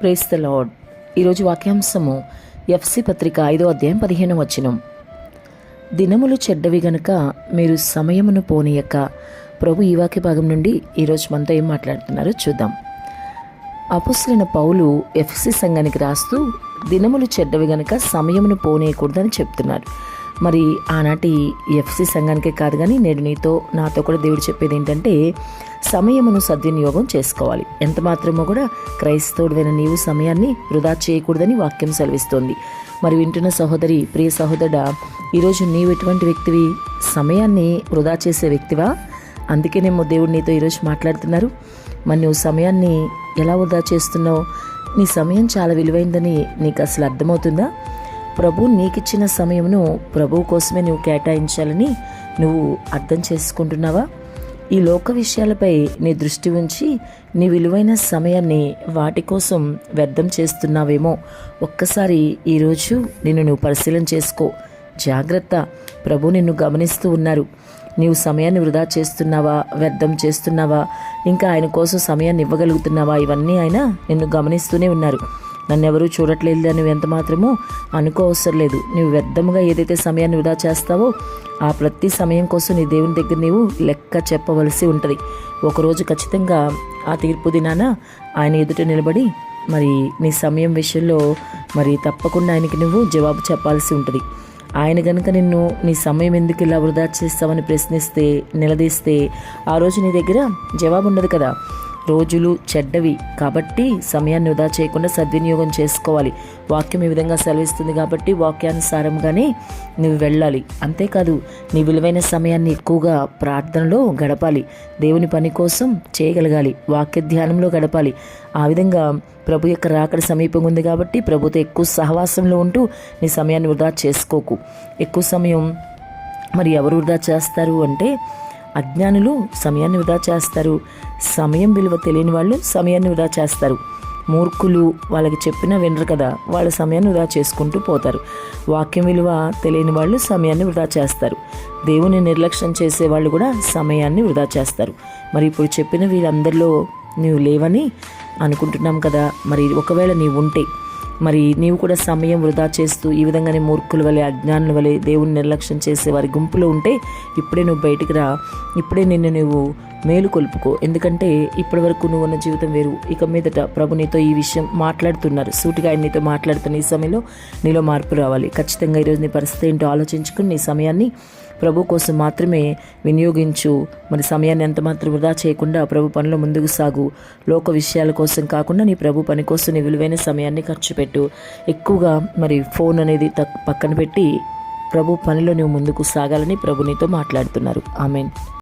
Praise the lord ఈరోజు వాక్యాంశము FC పత్రిక ఐదో అధ్యాయం పదిహేను వచనం. దినములు చెడ్డవి గనుక మీరు సమయమును పోనీయక. ప్రభు ఈ వాక్య భాగం నుండి ఈరోజు మనతో ఏం మాట్లాడుతున్నారో చూద్దాం. అపుసలైన పౌలు ఎఫ్సి సంఘానికి రాస్తూ దినములు చెడ్డవి గనుక సమయమును పోనీయకూడదని చెప్తున్నారు. మరి ఆనాటి ఎఫ్సి సంఘానికే కాదు కానీ నేడు నీతో నాతో కూడా దేవుడు చెప్పేది ఏంటంటే సమయమును సద్వినియోగం చేసుకోవాలి. ఎంత మాత్రమో కూడా క్రైస్తవుడైన నీవు సమయాన్ని వృధా చేయకూడదని వాక్యం సెలవిస్తోంది. మరి వింటున్న సహోదరి ప్రియ సహోదరుడా ఈరోజు నీవు ఎటువంటి వ్యక్తివి? సమయాన్ని వృధా చేసే వ్యక్తివా? అందుకేనేమో దేవుడు నీతో ఈరోజు మాట్లాడుతున్నారు. మరి నువ్వు సమయాన్ని ఎలా వృధా చేస్తున్నావు? నీ సమయం చాలా విలువైందని నీకు అసలు అర్థమవుతుందా? ప్రభు నీకిచ్చిన సమయమును ప్రభు కోసమే నువ్వు కేటాయించాలని నువ్వు అర్థం చేసుకుంటున్నావా? ఈ లోక విషయాలపై నీ దృష్టి ఉంచి నీ విలువైన సమయాన్ని వాటి కోసం వ్యర్థం చేస్తున్నావేమో ఒక్కసారి ఈరోజు నిన్ను నువ్వు పరిశీలన చేసుకో. జాగ్రత్త. ప్రభు నిన్ను గమనిస్తూ ఉన్నారు. నీవు సమయాన్ని వృధా చేస్తున్నావా? వ్యర్థం చేస్తున్నావా? ఇంకా ఆయన కోసం సమయాన్ని ఇవ్వగలుగుతున్నావా? ఇవన్నీ ఆయన నిన్ను గమనిస్తూనే ఉన్నారు. నన్ను ఎవరూ చూడట్లేదు అని నువ్వు ఎంత మాత్రమో అనుకోవసరం లేదు నువ్వు వ్యర్థముగా ఏదైతే సమయాన్ని వృధా చేస్తావో ఆ ప్రతి సమయం కోసం నీ దేవుని దగ్గర నీవు లెక్క చెప్పవలసి ఉంటుంది. ఒకరోజు ఖచ్చితంగా ఆ తీర్పు దినాన ఆయన ఎదుట నిలబడి మరి నీ సమయం విషయంలో మరి తప్పకుండా ఆయనకి నువ్వు జవాబు చెప్పాల్సి ఉంటుంది. ఆయన కనుక నిన్ను నీ సమయం ఎందుకు ఇలా వృధా చేస్తావని ప్రశ్నిస్తే నిలదీస్తే ఆ రోజు నీ దగ్గర జవాబు ఉండదు కదా. రోజులు చెడ్డవి కాబట్టి సమయాన్ని వృధా చేయకుండా సద్వినియోగం చేసుకోవాలి. వాక్యం ఈ విధంగా సెలవిస్తుంది కాబట్టి వాక్యానుసారంగానే నువ్వు వెళ్ళాలి. అంతేకాదు నీ విలువైన సమయాన్ని ఎక్కువగా ప్రార్థనలో గడపాలి. దేవుని పని కోసం చేయగలగాలి. వాక్య ధ్యానంలో గడపాలి. ఆ విధంగా ప్రభు యొక్క రాకడ సమీపంగా ఉంది కాబట్టి ప్రభుతో ఎక్కువ సహవాసంలో ఉంటూ నీ సమయాన్ని వృధా చేసుకోకు. ఎక్కువ సమయం మరి ఎవరు వృధా చేస్తారు అంటే అజ్ఞానులు సమయాన్ని వృధా చేస్తారు. సమయం విలువ తెలియని వాళ్ళు సమయాన్ని వృధా చేస్తారు. మూర్ఖులు వాళ్ళకి చెప్పినా వినరు కదా వాళ్ళ సమయాన్ని వృధా చేసుకుంటూ పోతారు. వాక్యం విలువ తెలియని వాళ్ళు సమయాన్ని వృధా చేస్తారు. దేవుని నిర్లక్ష్యం చేసే వాళ్ళు కూడా సమయాన్ని వృధా చేస్తారు. మరి ఇప్పుడు చెప్పిన వీళ్ళందరిలో నీవు లేవని అనుకుంటున్నాం కదా మరి ఒకవేళ నీవు ఉంటే మరి నీవు కూడా సమయం వృధా చేస్తూ ఈ విధంగానే మూర్ఖుల వలె అజ్ఞానుల వలె దేవుని నిర్లక్ష్యం చేసే వారి గుంపులో ఉంటే ఇప్పుడే నువ్వు బయటికి రా. ఇప్పుడే నిన్ను నువ్వు మేలు కొలుపుకో. ఎందుకంటే ఇప్పటి వరకు నువ్వు ఉన్న జీవితం వేరు. ఇక మీదట ప్రభు నీతో ఈ విషయం మాట్లాడుతున్నారు. సూటిగా ఆయన నీతో మాట్లాడుతున్న ఈ సమయంలో నీలో మార్పు రావాలి. ఖచ్చితంగా ఈరోజు నీ పరిస్థితి ఏంటో ఆలోచించుకుని నీ సమయాన్ని ప్రభు కోసం మాత్రమే వినియోగించు. మరి సమయాన్ని ఎంత మాత్రం వృధా చేయకుండా ప్రభు పనిలో ముందుకు సాగు. లోక విషయాల కోసం కాకుండా నీ ప్రభు పని కోసం నీ విలువైన సమయాన్ని ఖర్చు పెట్టు. ఎక్కువగా మరి ఫోన్ అనేది తక్- పక్కన పెట్టి ప్రభు పనిలో నువ్వు ముందుకు సాగాలని ప్రభు నీతో మాట్లాడుతున్నారు. ఆమెన్.